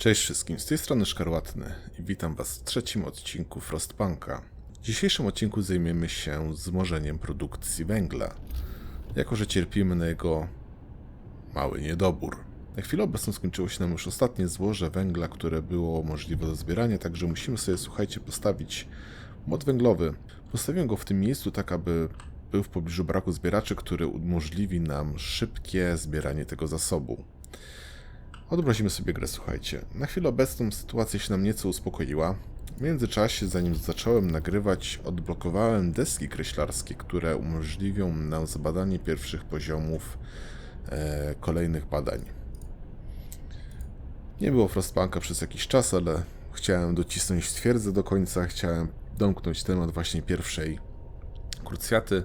Cześć wszystkim, z tej strony Szkarłatny i witam Was w trzecim odcinku Frostpunka. W dzisiejszym odcinku zajmiemy się wzmożeniem produkcji węgla, jako że cierpimy na jego mały niedobór. Na chwilę obecną skończyło się nam już ostatnie złoże węgla, które było możliwe do zbierania, także musimy sobie, słuchajcie, postawić mod węglowy. Postawiłem go w tym miejscu tak, aby był w pobliżu braku zbieraczy, który umożliwi nam szybkie zbieranie tego zasobu. Odmrozimy sobie grę, słuchajcie. Na chwilę obecną sytuacja się nam nieco uspokoiła. W międzyczasie, zanim zacząłem nagrywać, odblokowałem deski kreślarskie, które umożliwią nam zbadanie pierwszych poziomów e, kolejnych badań. Nie było Frostpunka przez jakiś czas, ale chciałem docisnąć twierdzę do końca, chciałem domknąć temat właśnie pierwszej krucjaty.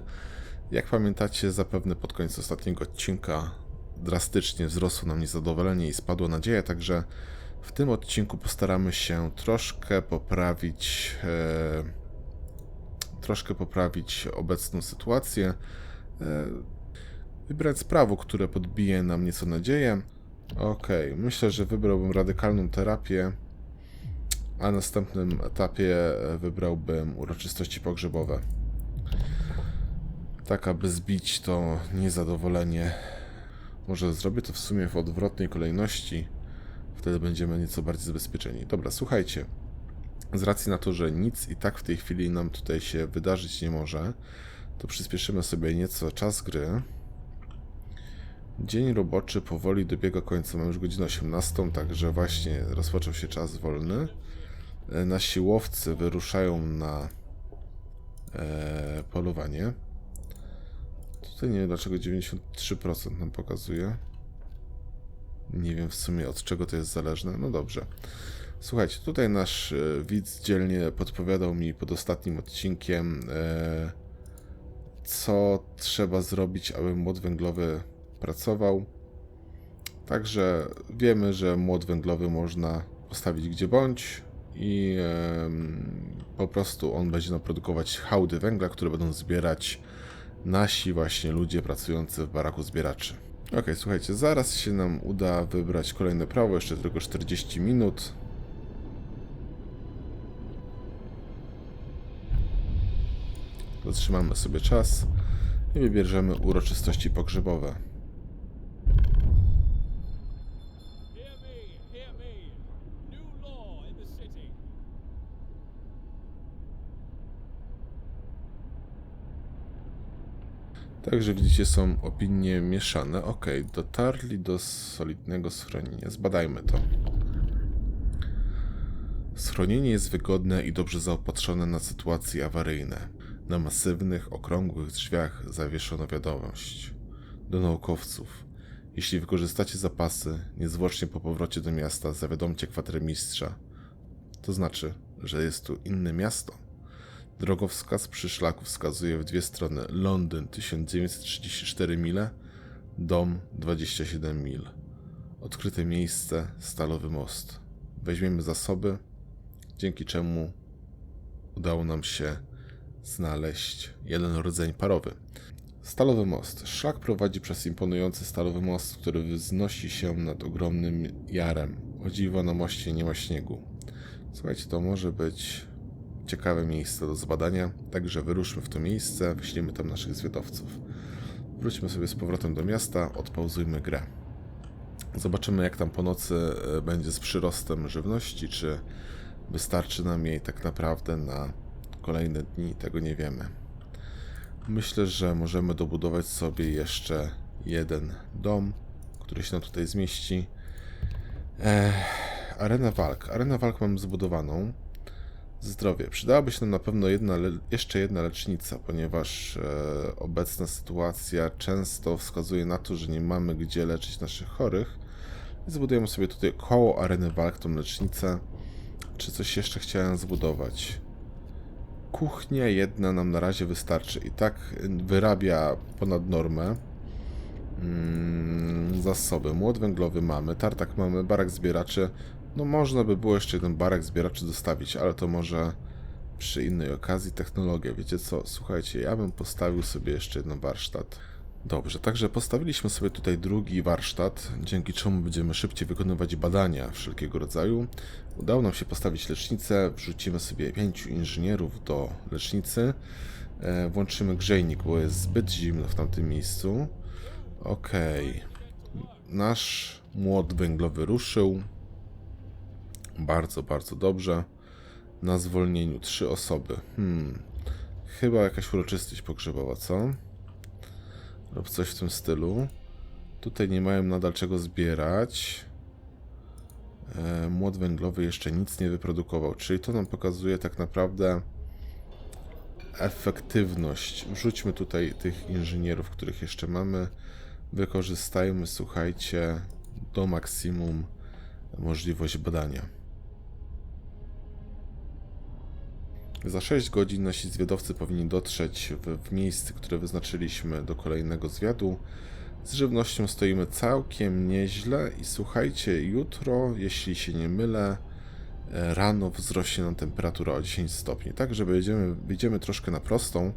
Jak pamiętacie, zapewne pod koniec ostatniego odcinka drastycznie wzrosło nam niezadowolenie i spadła nadzieja, także w tym odcinku postaramy się troszkę poprawić e, troszkę poprawić obecną sytuację, e, wybrać prawo, które podbije nam nieco nadzieję. Okej, myślę, że wybrałbym radykalną terapię, a na następnym etapie wybrałbym uroczystości pogrzebowe. Tak, aby zbić to niezadowolenie może zrobię to w sumie w odwrotnej kolejności. Wtedy będziemy nieco bardziej zabezpieczeni. Dobra, słuchajcie. Z racji na to, że nic i tak w tej chwili nam tutaj się wydarzyć nie może, to przyspieszymy sobie nieco czas gry. Dzień roboczy powoli dobiega końca. Mamy już godzinę 18, także właśnie rozpoczął się czas wolny. E, Nasi łowcy wyruszają na e, polowanie. Tutaj nie wiem dlaczego 93% nam pokazuje. Nie wiem w sumie od czego to jest zależne. No dobrze. Słuchajcie, tutaj nasz e, widz dzielnie podpowiadał mi pod ostatnim odcinkiem, e, co trzeba zrobić, aby młot węglowy pracował. Także wiemy, że młot węglowy można postawić gdzie bądź i po prostu on będzie nam produkować hałdy węgla, które będą zbierać nasi właśnie ludzie pracujący w baraku zbieraczy. Ok, słuchajcie, zaraz się nam uda wybrać kolejne prawo, jeszcze tylko 40 minut. Zatrzymamy sobie czas i wybierzemy uroczystości pogrzebowe. Także widzicie, są opinie mieszane. Ok, dotarli do solidnego schronienia. Zbadajmy to. Schronienie jest wygodne i dobrze zaopatrzone na sytuacje awaryjne. Na masywnych, okrągłych drzwiach zawieszono wiadomość. Do naukowców. Jeśli wykorzystacie zapasy, niezwłocznie po powrocie do miasta zawiadomcie kwatermistrza. To znaczy, że jest tu inne miasto. Drogowskaz przy szlaku wskazuje w dwie strony Londyn 1934 mile, dom 27 mil. Odkryte miejsce Stalowy Most. Weźmiemy zasoby, dzięki czemu udało nam się znaleźć jeden rdzeń parowy. Stalowy Most. Szlak prowadzi przez imponujący stalowy most, który wznosi się nad ogromnym jarem. O dziwo na moście nie ma śniegu. Słuchajcie, to może być ciekawe miejsce do zbadania, także wyruszmy w to miejsce, wyślijmy tam naszych zwiadowców. Wróćmy sobie z powrotem do miasta, odpauzujmy grę. Zobaczymy jak tam po nocy e, będzie z przyrostem żywności, czy wystarczy nam jej tak naprawdę na kolejne dni, tego nie wiemy. Myślę, że możemy dobudować sobie jeszcze jeden dom, który się nam tutaj zmieści. Ech, arena walk. Arena walk mam zbudowaną. Zdrowie. Przydałaby się nam na pewno jedna, jeszcze jedna lecznica, ponieważ e, obecna sytuacja często wskazuje na to, że nie mamy gdzie leczyć naszych chorych. Zbudujemy sobie tutaj koło areny walk tą lecznicę. Czy coś jeszcze chciałem zbudować? Kuchnia jedna nam na razie wystarczy. I tak wyrabia ponad normę. Mm, zasoby. Młot węglowy mamy, tartak mamy, barak zbieraczy. No można by było jeszcze jeden barak zbieraczy dostawić, ale to może przy innej okazji technologia. Wiecie co? Słuchajcie, ja bym postawił sobie jeszcze jeden warsztat. Dobrze, także postawiliśmy sobie tutaj drugi warsztat, dzięki czemu będziemy szybciej wykonywać badania wszelkiego rodzaju. Udało nam się postawić lecznicę, wrzucimy sobie pięciu inżynierów do lecznicy. E, włączymy grzejnik, bo jest zbyt zimno w tamtym miejscu. Okej. Nasz młot węglowy ruszył. Bardzo, bardzo dobrze. Na zwolnieniu trzy osoby. Hmm. Chyba jakaś uroczystość pogrzebowa, co? lub coś w tym stylu. Tutaj nie mają nadal czego zbierać. E, młot węglowy jeszcze nic nie wyprodukował, czyli to nam pokazuje tak naprawdę efektywność. Wrzućmy tutaj tych inżynierów, których jeszcze mamy. Wykorzystajmy, słuchajcie, do maksimum możliwość badania. Za 6 godzin nasi zwiadowcy powinni dotrzeć w, w miejsce, które wyznaczyliśmy do kolejnego zwiadu. Z żywnością stoimy całkiem nieźle i słuchajcie, jutro, jeśli się nie mylę, e, rano wzrośnie nam temperatura o 10 stopni. Tak, że wyjdziemy, wyjdziemy troszkę na prostą.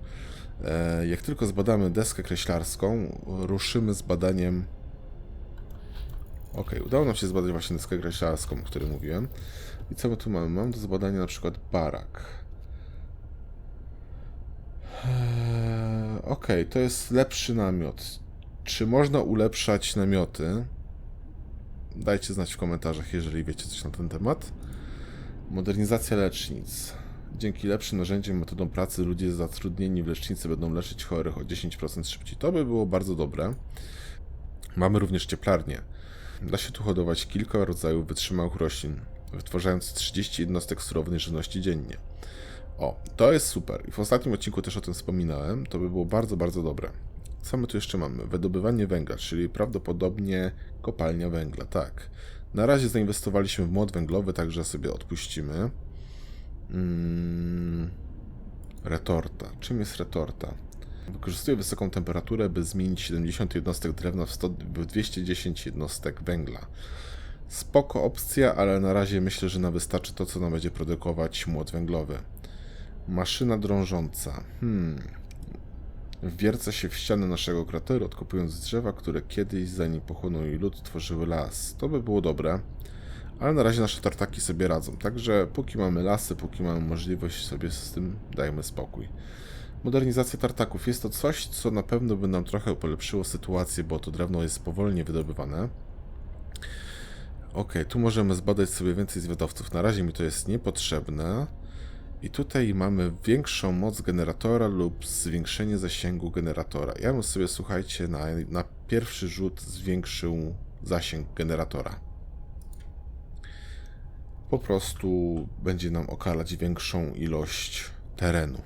E, Jak tylko zbadamy deskę kreślarską, ruszymy z badaniem. Ok, udało nam się zbadać właśnie deskę kreślarską, o której mówiłem. I co my tu mamy? Mam do zbadania na przykład barak. Okej, to jest lepszy namiot. Czy można ulepszać namioty? Dajcie znać w komentarzach, jeżeli wiecie coś na ten temat. Modernizacja lecznic. Dzięki lepszym narzędziom metodom pracy ludzie zatrudnieni w lecznicy będą leczyć chorych o 10% szybciej. To by było bardzo dobre. Mamy również cieplarnię. Da się tu hodować kilka rodzajów wytrzymałych roślin, wytwarzając 30 jednostek surownej żywności dziennie. O, to jest super. I w ostatnim odcinku też o tym wspominałem. To by było bardzo, bardzo dobre. Co my tu jeszcze mamy? Wydobywanie węgla, czyli prawdopodobnie kopalnia węgla, tak. Na razie zainwestowaliśmy w młot węglowy, także sobie odpuścimy. Mm, retorta. Czym jest retorta? Wykorzystuje wysoką temperaturę, by zmienić 70 jednostek drewna w, 100, w 210 jednostek węgla. Spoko opcja, ale na razie myślę, że nam wystarczy to, co nam będzie produkować młot węglowy. Maszyna drążąca. Hmm. Wwierca się w ścianę naszego krateru, odkopując drzewa, które kiedyś, zanim pochłonął jej lód, tworzyły las. To by było dobre. Ale na razie nasze tartaki sobie radzą. Także póki mamy lasy, póki mamy możliwość, sobie z tym dajmy spokój. Modernizacja tartaków. Jest to coś, co na pewno by nam trochę polepszyło sytuację, bo to drewno jest powolnie wydobywane. Ok, tu możemy zbadać sobie więcej zwiadowców. Na razie mi to jest niepotrzebne. I tutaj mamy większą moc generatora lub zwiększenie zasięgu generatora. Ja bym sobie, słuchajcie, na, na pierwszy rzut zwiększył zasięg generatora. Po prostu będzie nam okalać większą ilość terenu.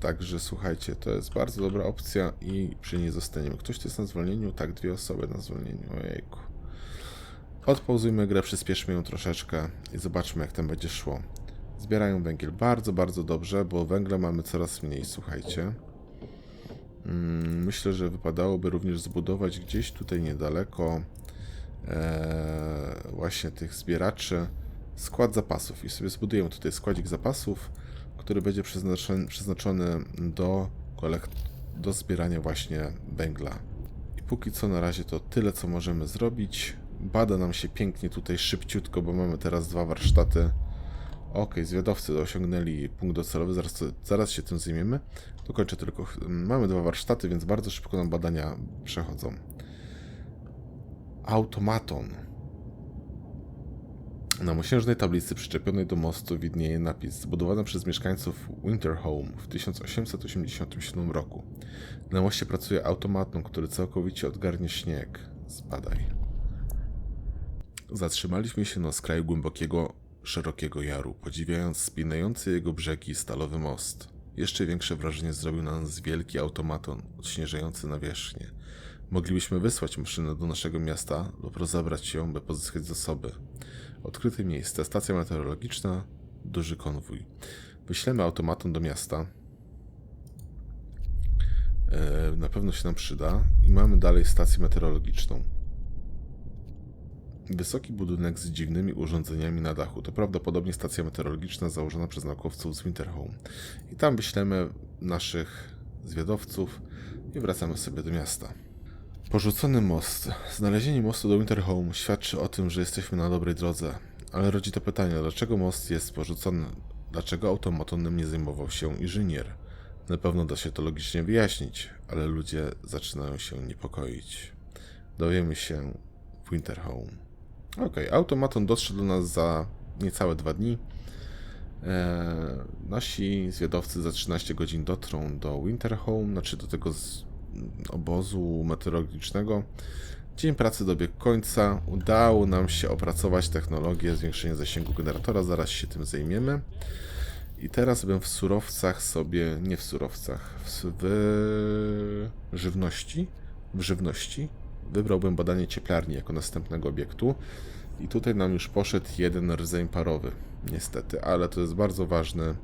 Także słuchajcie, to jest bardzo dobra opcja i przy niej zostaniemy. Ktoś tu jest na zwolnieniu? Tak, dwie osoby na zwolnieniu. Ojejku. Odpauzujmy grę, przyspieszmy ją troszeczkę i zobaczmy, jak tam będzie szło. Zbierają węgiel bardzo, bardzo dobrze, bo węgla mamy coraz mniej, słuchajcie. Mm, Myślę, że wypadałoby również zbudować gdzieś tutaj niedaleko e, właśnie tych zbieraczy skład zapasów. I sobie zbudujemy tutaj składzik zapasów, który będzie przeznaczony, przeznaczony do, do zbierania właśnie węgla. I póki co na razie to tyle, co możemy zrobić. Bada nam się pięknie tutaj szybciutko, bo mamy teraz dwa warsztaty. Ok, zwiadowcy osiągnęli punkt docelowy, zaraz, zaraz się tym zajmiemy. Dokończę tylko. Mamy dwa warsztaty, więc bardzo szybko nam badania przechodzą. Automaton. Na mosiężnej tablicy przyczepionej do mostu widnieje napis zbudowany przez mieszkańców Winterhome w 1887 roku. Na moście pracuje automaton, który całkowicie odgarnie śnieg. Zbadaj. Zatrzymaliśmy się na skraju głębokiego, szerokiego jaru, podziwiając spinający jego brzegi stalowy most. Jeszcze większe wrażenie zrobił na nas wielki automaton, odśnieżający nawierzchnię. Moglibyśmy wysłać maszynę do naszego miasta lub rozebrać ją, by pozyskać zasoby. Odkryte miejsce, stacja meteorologiczna, duży konwój. Wyślemy automaton do miasta. E, na pewno się nam przyda. I mamy dalej stację meteorologiczną. Wysoki budynek z dziwnymi urządzeniami na dachu. To prawdopodobnie stacja meteorologiczna założona przez naukowców z Winterhome. I tam wyślemy naszych zwiadowców i wracamy sobie do miasta. Porzucony most. Znalezienie mostu do Winterhome świadczy o tym, że jesteśmy na dobrej drodze. Ale rodzi to pytanie, dlaczego most jest porzucony? Dlaczego automaton nie zajmował się inżynier? Na pewno da się to logicznie wyjaśnić, ale ludzie zaczynają się niepokoić. Dowiemy się w Winterhome. Okej, automaton dotrze do nas za niecałe dwa dni. Eee, nasi zwiadowcy za 13 godzin dotrą do Winterhome, znaczy do tego obozu meteorologicznego. Dzień pracy dobiegł końca. Udało nam się opracować technologię zwiększenia zasięgu generatora. Zaraz się tym zajmiemy. I teraz bym w surowcach sobie, nie w surowcach, w, w żywności, w żywności wybrałbym badanie cieplarni jako następnego obiektu. I tutaj nam już poszedł jeden rdzeń parowy, niestety, ale to jest bardzo ważny,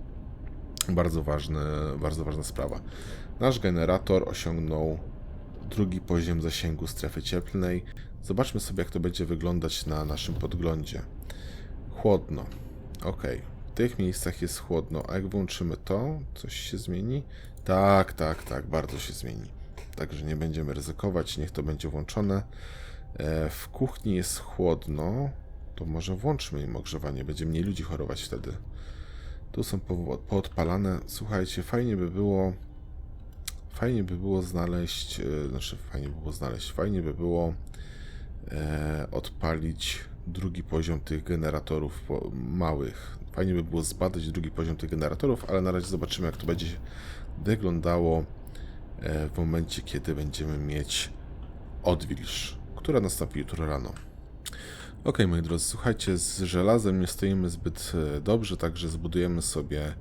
bardzo ważny, bardzo ważna sprawa. Nasz generator osiągnął drugi poziom zasięgu strefy cieplnej. Zobaczmy sobie, jak to będzie wyglądać na naszym podglądzie. Chłodno. Ok. W tych miejscach jest chłodno, a jak włączymy to, coś się zmieni? Tak, tak, tak, bardzo się zmieni. Także nie będziemy ryzykować, niech to będzie włączone. E, w kuchni jest chłodno, to może włączmy im ogrzewanie, będzie mniej ludzi chorować wtedy. Tu są po- poodpalane. Słuchajcie, fajnie by było. Fajnie by było znaleźć. e, Znaczy, fajnie by było znaleźć. Fajnie by było e, odpalić drugi poziom tych generatorów małych. Fajnie by było zbadać drugi poziom tych generatorów, ale na razie zobaczymy, jak to będzie wyglądało w momencie, kiedy będziemy mieć odwilż, która nastąpi jutro rano. Ok, moi drodzy, słuchajcie, z żelazem nie stoimy zbyt e, dobrze, także zbudujemy sobie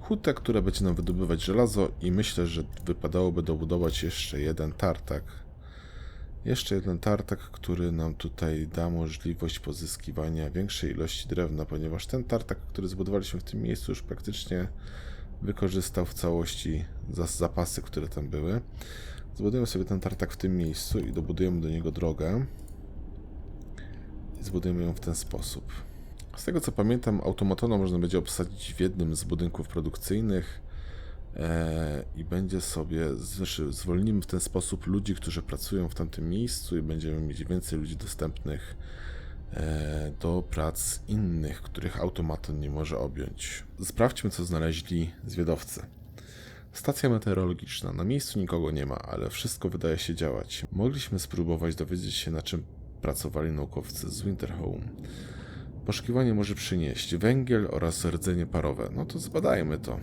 hutę, która będzie nam wydobywać żelazo i myślę, że wypadałoby dobudować jeszcze jeden tartak. Jeszcze jeden tartak, który nam tutaj da możliwość pozyskiwania większej ilości drewna, ponieważ ten tartak, który zbudowaliśmy w tym miejscu, już praktycznie wykorzystał w całości zapasy, które tam były. Zbudujemy sobie ten tartak w tym miejscu i dobudujemy do niego drogę. I zbudujemy ją w ten sposób. Z tego co pamiętam, automatona można będzie obsadzić w jednym z budynków produkcyjnych e, i będzie sobie, znaczy zwolnimy w ten sposób ludzi, którzy pracują w tamtym miejscu i będziemy mieć więcej ludzi dostępnych do prac innych, których automaton nie może objąć. Sprawdźmy, co znaleźli zwiadowcy. Stacja meteorologiczna. Na miejscu nikogo nie ma, ale wszystko wydaje się działać. Mogliśmy spróbować dowiedzieć się, na czym pracowali naukowcy z Winterhome. Poszukiwanie może przynieść węgiel oraz rdzenie parowe. No to zbadajmy to.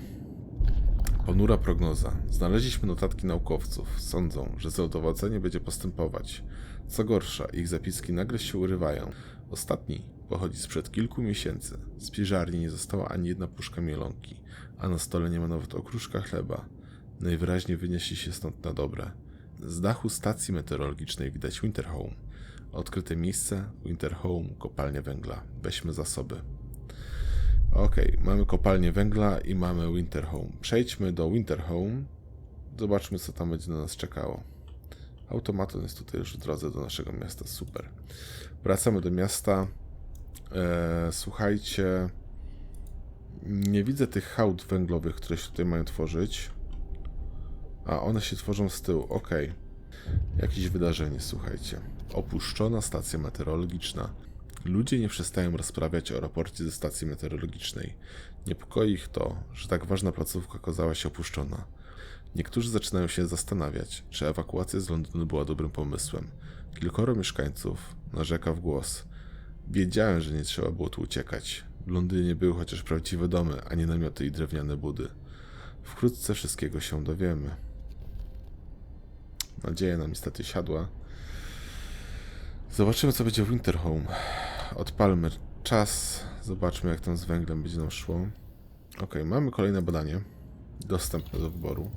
Ponura prognoza. Znaleźliśmy notatki naukowców. Sądzą, że zadowodzenie będzie postępować. Co gorsza, ich zapiski nagle się urywają. Ostatni pochodzi sprzed kilku miesięcy. Z piżarni nie została ani jedna puszka mielonki, a na stole nie ma nawet okruszka chleba. Najwyraźniej wynieśli się stąd na dobre. Z dachu stacji meteorologicznej widać Winterhome. Odkryte miejsce Winterhome, kopalnia węgla. Weźmy zasoby. Okej, mamy kopalnię węgla i mamy Winterhome. Przejdźmy do Winterhome. Zobaczmy, co tam będzie na nas czekało. Automaton jest tutaj już w drodze do naszego miasta. Super. Wracamy do miasta. Eee, słuchajcie. Nie widzę tych hałd węglowych, które się tutaj mają tworzyć. A, one się tworzą z tyłu. Okej. Jakieś wydarzenie, słuchajcie. Opuszczona stacja meteorologiczna. Ludzie nie przestają rozprawiać o raporcie ze stacji meteorologicznej. Niepokoi ich to, że tak ważna placówka okazała się opuszczona. Niektórzy zaczynają się zastanawiać, czy ewakuacja z Londynu była dobrym pomysłem. Kilkoro mieszkańców narzeka w głos. Wiedziałem, że nie trzeba było tu uciekać. W Londynie były chociaż prawdziwe domy, a nie namioty i drewniane budy. Wkrótce wszystkiego się dowiemy. Nadzieja nam niestety siadła. Zobaczymy, co będzie w Winterhome. Odpalmy czas. Zobaczmy, jak tam z węglem będzie nam szło. Ok, mamy kolejne badanie. Dostępne do wyboru.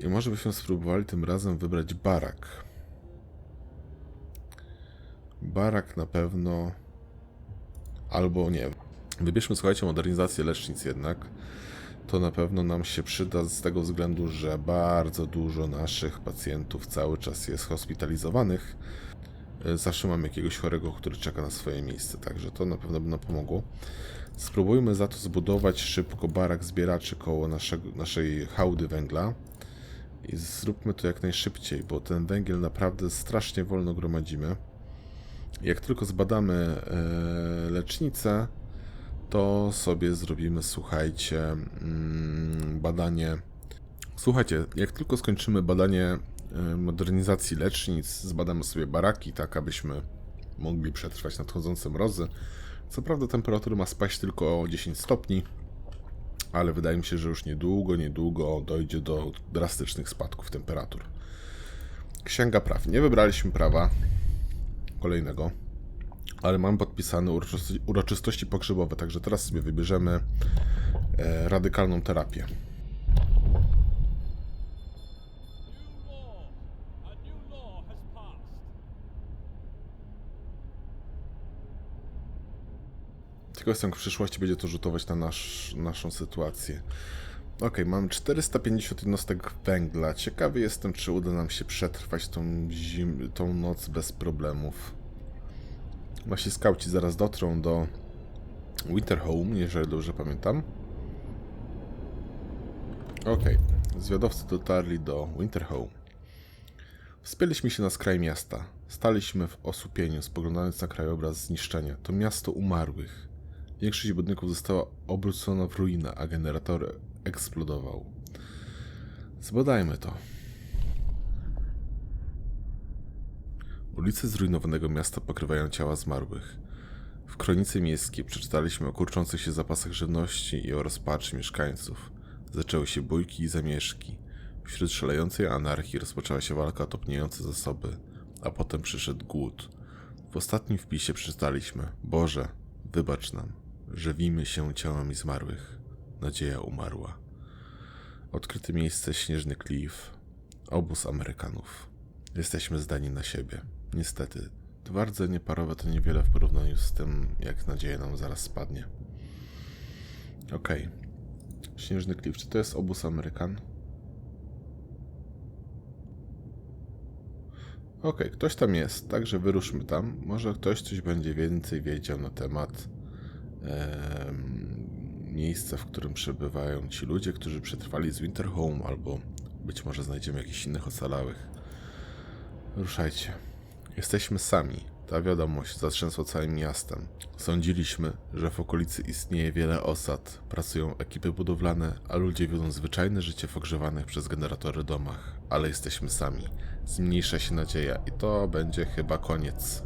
I może byśmy spróbowali tym razem wybrać barak. Barak na pewno. Albo nie. Wybierzmy, słuchajcie, modernizację lecznic jednak. To na pewno nam się przyda z tego względu, że bardzo dużo naszych pacjentów cały czas jest hospitalizowanych. Zawsze mamy jakiegoś chorego, który czeka na swoje miejsce, także to na pewno by nam pomogło. Spróbujmy za to zbudować szybko barak zbieraczy koło naszego, naszej hałdy węgla I zróbmy to jak najszybciej, bo ten węgiel naprawdę strasznie wolno gromadzimy. Jak tylko zbadamy e, lecznicę, to sobie zrobimy, słuchajcie, mm, badanie. Słuchajcie, jak tylko skończymy badanie e, modernizacji lecznic, zbadamy sobie baraki, tak abyśmy mogli przetrwać nadchodzące mrozy. Co prawda temperatura ma spaść tylko o 10 stopni, ale wydaje mi się, że już niedługo, niedługo dojdzie do drastycznych spadków temperatur. Księga praw. Nie wybraliśmy prawa kolejnego, ale mam podpisane uroczystości, pogrzebowe, także teraz sobie wybierzemy e, radykalną terapię. Jestem w przyszłości będzie to rzutować na nasz, naszą sytuację. Ok, mam 450 jednostek węgla. Ciekawy jestem, czy uda nam się przetrwać tą, zim, tą noc bez problemów. Nasi skauci zaraz dotrą do Winterhome, jeżeli dobrze pamiętam. Ok, zwiadowcy dotarli do Winterhome. Wspięliśmy się na skraj miasta. Staliśmy w osłupieniu, spoglądając na krajobraz zniszczenia. To miasto umarłych. Większość budynków została obrócona w ruinę, a generator eksplodował. Zbadajmy to. Ulice zrujnowanego miasta pokrywają ciała zmarłych. W kronice miejskiej przeczytaliśmy o kurczących się zapasach żywności i o rozpaczy mieszkańców. Zaczęły się bójki i zamieszki. Wśród szalejącej anarchii rozpoczęła się walka o topniejące zasoby, a potem przyszedł głód. W ostatnim wpisie przeczytaliśmy: Boże, wybacz nam, żywimy się ciałami zmarłych. Nadzieja umarła. Odkryte miejsce Śnieżny Cliff. Obóz Amerykanów. Jesteśmy zdani na siebie. Niestety, dwa rdzenie parowe to niewiele w porównaniu z tym, jak nadzieja nam zaraz spadnie. Okej. Śnieżny Cliff. Czy to jest obóz Amerykan? Okej, ktoś tam jest, także wyruszmy tam. Może ktoś coś będzie więcej wiedział na temat em, miejsca, w którym przebywają ci ludzie, którzy przetrwali z Winterhome, albo być może znajdziemy jakichś innych ocalałych. Ruszajcie. Jesteśmy sami. Ta wiadomość zatrzęsła całym miastem. Sądziliśmy, że w okolicy istnieje wiele osad, pracują ekipy budowlane, a ludzie wiozą zwyczajne życie w ogrzewanych przez generatory domach. Ale jesteśmy sami. Zmniejsza się nadzieja i to będzie chyba koniec.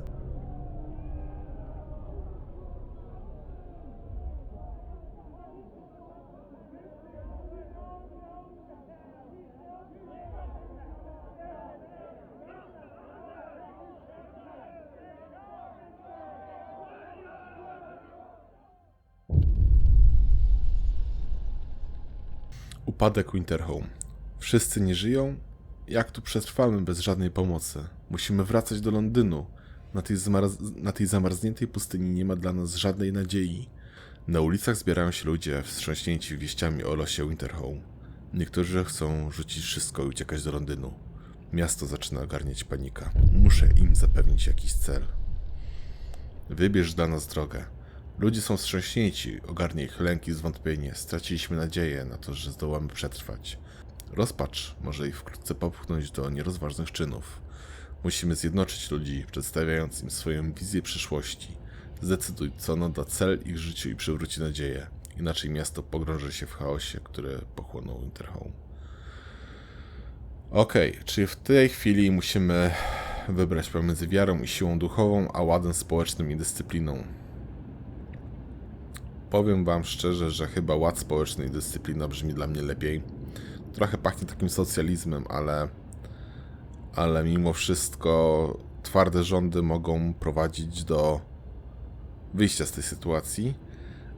Upadek Winterhome. Wszyscy nie żyją? Jak tu przetrwamy bez żadnej pomocy? Musimy wracać do Londynu. Na tej, na tej zamarzniętej pustyni nie ma dla nas żadnej nadziei. Na ulicach zbierają się ludzie wstrząśnięci wieściami o losie Winterhome. Niektórzy chcą rzucić wszystko i uciekać do Londynu. Miasto zaczyna ogarniać panika. Muszę im zapewnić jakiś cel. Wybierz dla nas drogę. Ludzie są wstrząśnięci, ogarnie ich lęk i zwątpienie. Straciliśmy nadzieję na to, że zdołamy przetrwać. Rozpacz może ich wkrótce popchnąć do nierozważnych czynów. Musimy zjednoczyć ludzi, przedstawiając im swoją wizję przyszłości. Zdecyduj, co nada cel ich życiu i przywróci nadzieję. Inaczej miasto pogrąży się w chaosie, który pochłonął Winterhome. Okej, czyli w tej chwili musimy wybrać pomiędzy wiarą i siłą duchową, a ładem społecznym i dyscypliną. Powiem wam szczerze, że chyba ład społeczny i dyscyplina brzmi dla mnie lepiej. Trochę pachnie takim socjalizmem, ale ale mimo wszystko twarde rządy mogą prowadzić do wyjścia z tej sytuacji,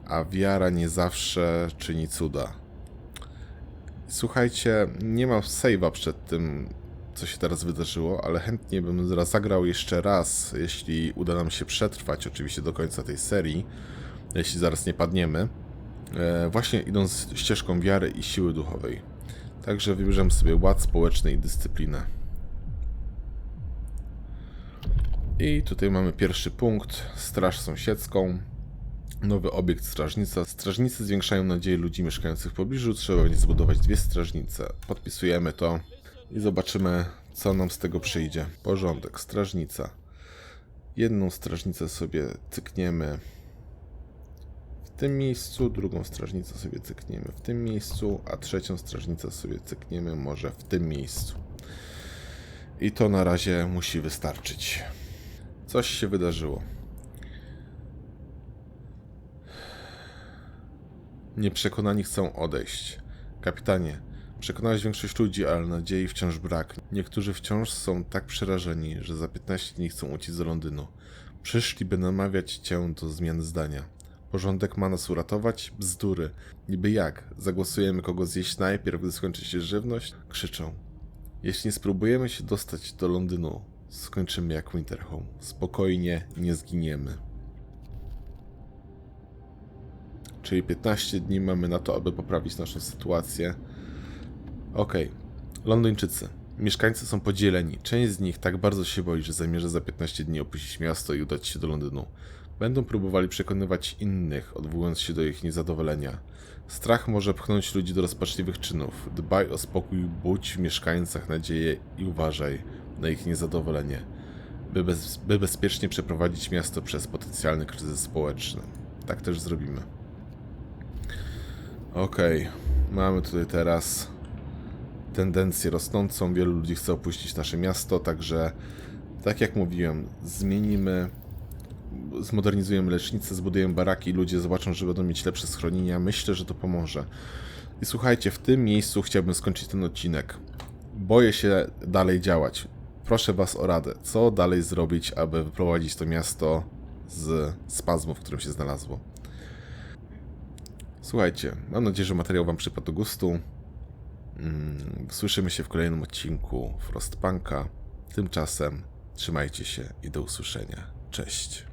a wiara nie zawsze czyni cuda. Słuchajcie, nie mam save'a przed tym, co się teraz wydarzyło, ale chętnie bym zagrał jeszcze raz, jeśli uda nam się przetrwać, oczywiście do końca tej serii, jeśli zaraz nie padniemy, e, właśnie idąc ścieżką wiary i siły duchowej. Także wybierzemy sobie ład społeczny i dyscyplinę. I tutaj mamy pierwszy punkt, straż sąsiedzką. Nowy obiekt strażnica. Strażnicy zwiększają nadzieję ludzi mieszkających w pobliżu. Trzeba będzie zbudować dwie strażnice. Podpisujemy to. I zobaczymy, co nam z tego przyjdzie. Porządek, strażnica. Jedną strażnicę sobie cykniemy tym miejscu, drugą strażnicę sobie cykniemy w tym miejscu, a trzecią strażnicę sobie cykniemy może w tym miejscu. I to na razie musi wystarczyć. Coś się wydarzyło. Nieprzekonani chcą odejść. Kapitanie, przekonałeś większość ludzi, ale nadziei wciąż brak. Niektórzy wciąż są tak przerażeni, że za 15 dni chcą uciec z Londynu. Przyszli, by namawiać cię do zmiany zdania. Porządek ma nas uratować? Bzdury. Niby jak? Zagłosujemy kogo zjeść najpierw, gdy skończy się żywność? Krzyczą. Jeśli nie spróbujemy się dostać do Londynu, skończymy jak Winterhome. Spokojnie, nie zginiemy. Czyli 15 dni mamy na to, aby poprawić naszą sytuację. Okej. Londyńczycy. Mieszkańcy są podzieleni. Część z nich tak bardzo się boi, że zamierza za 15 dni opuścić miasto i udać się do Londynu. Będą próbowali przekonywać innych, odwołując się do ich niezadowolenia. Strach może pchnąć ludzi do rozpaczliwych czynów. Dbaj o spokój, budź w mieszkańcach nadzieję i uważaj na ich niezadowolenie, by, bez, by bezpiecznie przeprowadzić miasto przez potencjalny kryzys społeczny. Tak też zrobimy. Okej, mamy tutaj teraz tendencję rosnącą. Wielu ludzi chce opuścić nasze miasto, także tak jak mówiłem, zmienimy, zmodernizujemy lecznicę, zbudujemy baraki i ludzie zobaczą, że będą mieć lepsze schronienia. Myślę, że to pomoże. I słuchajcie, w tym miejscu chciałbym skończyć ten odcinek. Boję się dalej działać. Proszę Was o radę. Co dalej zrobić, aby wyprowadzić to miasto z spazmu, w którym się znalazło? Słuchajcie, mam nadzieję, że materiał Wam przypadł do gustu. Mm, Słyszymy się w kolejnym odcinku Frostpunka. Tymczasem trzymajcie się i do usłyszenia. Cześć.